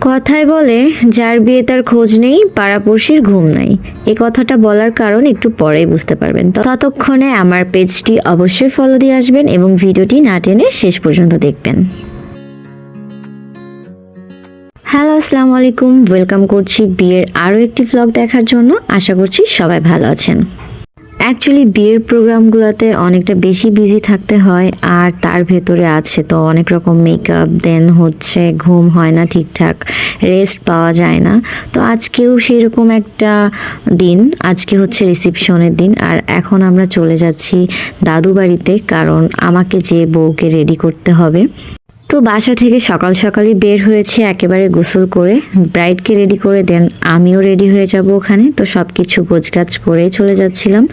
কথায় বলে, যার বিয়ে তার খোঁজ নেই, পাড়াপড়শির ঘুম নাই। এ কথাটা বলার কারণ একটু পরেই বুঝতে পারবেন। ততক্ষণে আমার পেজটি অবশ্যই ফলো দিয়ে আসবেন এবং ভিডিওটি না টেনে শেষ পর্যন্ত দেখবেন। হ্যালো, আসসালামু আলাইকুম। ওয়েলকাম করছি বিয়ের আরও একটি ভ্লগ দেখার জন্য। আশা করছি সবাই ভালো আছেন। অ্যাকচুয়ালি বিয়ের প্রোগ্রামগুলোতে অনেকটা বেশি বিজি থাকতে হয়, আর তার ভেতরে আছে তো অনেক রকম মেকআপ দেন হচ্ছে ঘুম হয় না ঠিকঠাক রেস্ট পাওয়া যায় না। তো আজকেও সেই রকম একটা দিন, আজকে হচ্ছে রিসিপশনের দিন, আর এখন আমরা চলে যাচ্ছি দাদু বাড়িতে কারণ আমাকে যে বউকে রেডি করতে হবে। তো বাসা থেকে সকাল সকালই বের হয়েছে, একেবারে গোসল করে। ব্রাইডকে রেডি করে দেন, আমিও রেডি হয়ে যাব ওখানে। তো সব কিছু গোছগাছ করে চলে যাচ্ছিলাম।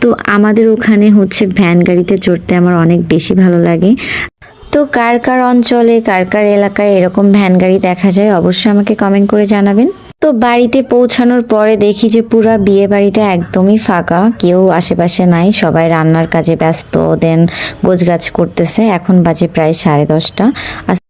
তো আমাদের ওখানে হচ্ছে ভ্যান গাড়িতে চড়তে আমার অনেক বেশি ভালো লাগে। তো কার কার অঞ্চলে, কার কার এলাকায় এরকম ভ্যান গাড়ি দেখা যায় অবশ্যই আমাকে কমেন্ট করে জানাবেন। তো বাড়িতে পৌঁছানোর পরে দেখি যে পুরা বিয়ে বাড়িটা একদমই ফাঁকা। কেউ আশেপাশে নাই, সবাই রান্নার কাজে ব্যস্ত দেন গোছগাছ করতেছে। এখন বাজে প্রায় সাড়ে দশটা।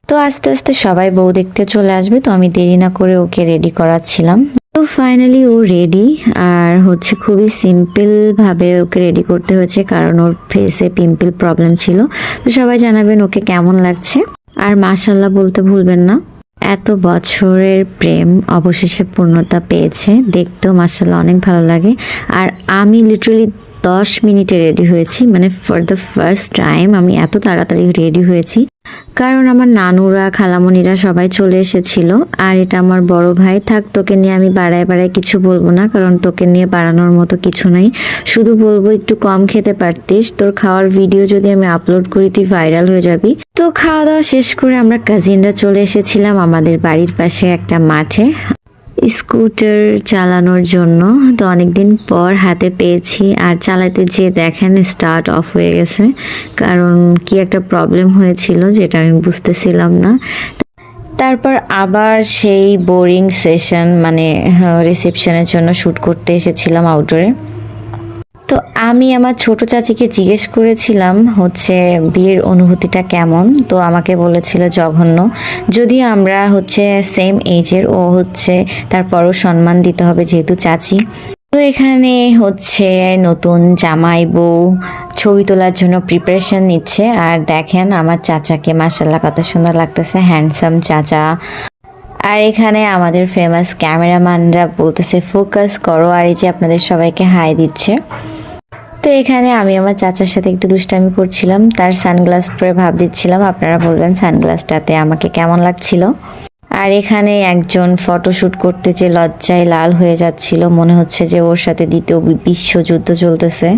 তো আস্তে আস্তে সবাই বউ দেখতে চলে আসবে, তো আমি দেরি না করে ওকে রেডি করাচ্ছিলাম। তো ফাইনালি ও রেডি আর হচ্ছে খুবই সিম্পল ভাবে ওকে রেডি করতে হয়েছে, কারণ ওর ফেসে পিম্পল প্রবলেম ছিল। তো সবাই জানাবেন ওকে কেমন লাগছে। আর মাশাল্লাহ বলতে ভুলবেন না। এত বছরের প্রেম অবশেষে পূর্ণতা পেয়েছে। দেখতেও মার্শাল অনেক ভালো লাগে। আর আমি লিটারালি দশ মিনিটে রেডি হয়েছি। মানে ফর দ্য ফার্স্ট টাইম আমি এত তাড়াতাড়ি রেডি হয়েছি। কারণ আমার নানুরা, খালামণিরা সবাই চলে এসেছিল। আর এটা আমার বড় ভাই। থাক, তোকে নিয়ে আমি বাড়ায় বাড়ায় কিছু বলব না, কারণ তোকে নিয়ে বাড়ানোর মতো কিছু নাই। শুধু বলব, একটু কম খেতে পারতিস। তোর খাওয়ার ভিডিও যদি আমি আপলোড করি, তুই ভাইরাল হয়ে যাবি। তো খাওয়া দাওয়া শেষ করে আমরা কাজিনরা চলে এসেছিলাম আমাদের বাড়ির পাশে একটা মাঠে। স্কুটার চালানোর জন্য। তো অনেকদিন পর হাতে পেয়েছি। আর চালাতে যে দেখেন স্টার্ট অফ হয়ে গেছে। কারণ কি একটা প্রবলেম হয়েছিল যেটা আমি বুঝতেছিলাম না। তারপর আবার সেই বোরিং সেশন মানে রিসেপশনের জন্য শ্যুট করতে এসেছিলাম আউটডোরে তো আমি আমার ছোট চাচিকে জিজ্ঞেস করেছিলাম হচ্ছে, বিয়ের অনুভূতিটা কেমন? তো আমাকে বলেছিল জঘন্য। যদিও আমরা হচ্ছে সেম এজের ও হচ্ছে তারপরও সম্মান দিতে হবে যেহেতু চাচি। তো এখানে হচ্ছে নতুন জামাই বউ, ছবি তোলার জন্য প্রিপারেশন নিচ্ছে। আর দেখেন আমার চাচাকে মার্শাল্লাহ কত সুন্দর লাগতেছে হ্যান্ডসাম চাচা। আর এখানে আমাদের ফেমাস ক্যামেরাম্যানরা বলতেছে ফোকাস করো। আর এই যে আপনাদের সবাইকে হাই দিচ্ছে। তো এখানে আমি আমার চাচার সাথে একটু দুষ্টামি করছিলাম। তার সানগ্লাস পরে ভাব দিচ্ছিলাম। আপনারা বলবেন সানগ্লাসটাতে আমাকে কেমন লাগছিল? আর এখানে একজন ফটোশ্যুট করতে যে লজ্জায় লাল হয়ে যাচ্ছিল, মনে হচ্ছে যে ওর সাথে দ্বিতীয় বিশ্বযুদ্ধ চলতেছে।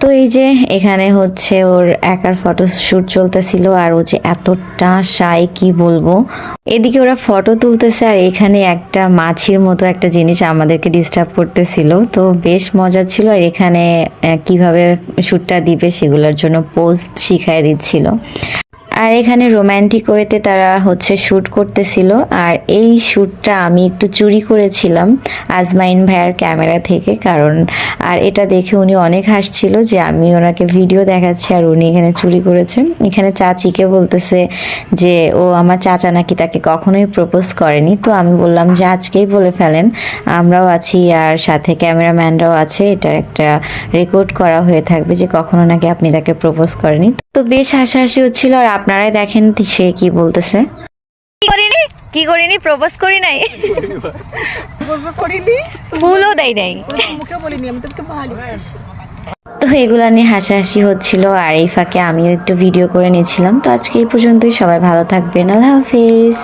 তো এই যে এখানে হচ্ছে ওর একার ফটো শ্যুট চলতেছিল আর ও যে এতটা সাই কি বলব? এদিকে ওরা ফটো তুলতেছে আর এখানে একটা মাছির মতো একটা জিনিস আমাদেরকে ডিস্টার্ব করতেছিল। তো বেশ মজা ছিল আর এখানে কীভাবে শ্যুটটা দিবে সেগুলোর জন্য পোস্ট শিখাই দিচ্ছিল। আর এখানে রোম্যান্টিক ওয়েতে তারা হচ্ছে শ্যুট করতেছিল। আর এই শ্যুটটা আমি একটু চুরি করেছিলাম আজমাইন ভাইয়ার ক্যামেরা থেকে, কারণ আর এটা দেখে উনি অনেক হাসছিল যে আমি ওনাকে ভিডিও দেখাচ্ছি আর উনি এখানে চুরি করেছেন এখানে চাচিকে বলতেছে যে, ও আমার চাচা নাকি তাকে কখনোই প্রপোজ করেনি। তো আমি বললাম, যে আজকেই বলে ফেলেন, আমরাও আছি আর সাথে ক্যামেরাম্যানরাও আছে। এটার একটা রেকর্ড করা হয়ে থাকবে যে কখনো নাকি আপনি তাকে প্রপোজ করেনি। তো বেশ হাসাহাসি হচ্ছিল আর আপনারাই দেখেন সে কি বলতেছে। কি করিনি? কি করিনি? প্রপোজ করি নাই। করিনি। ভুলও দেয় নাই। মুখে বলিনি আমি তোকে ভালোবাসি। তো এগুলা নিয়ে হাসাহাসি হচ্ছিল আর এই ফাঁকে আমিও একটু ভিডিও করে নিয়েছিলাম। তো আজকে এই পর্যন্তই সবাই ভালো থাকবেন। আল্লাহ হাফিজ।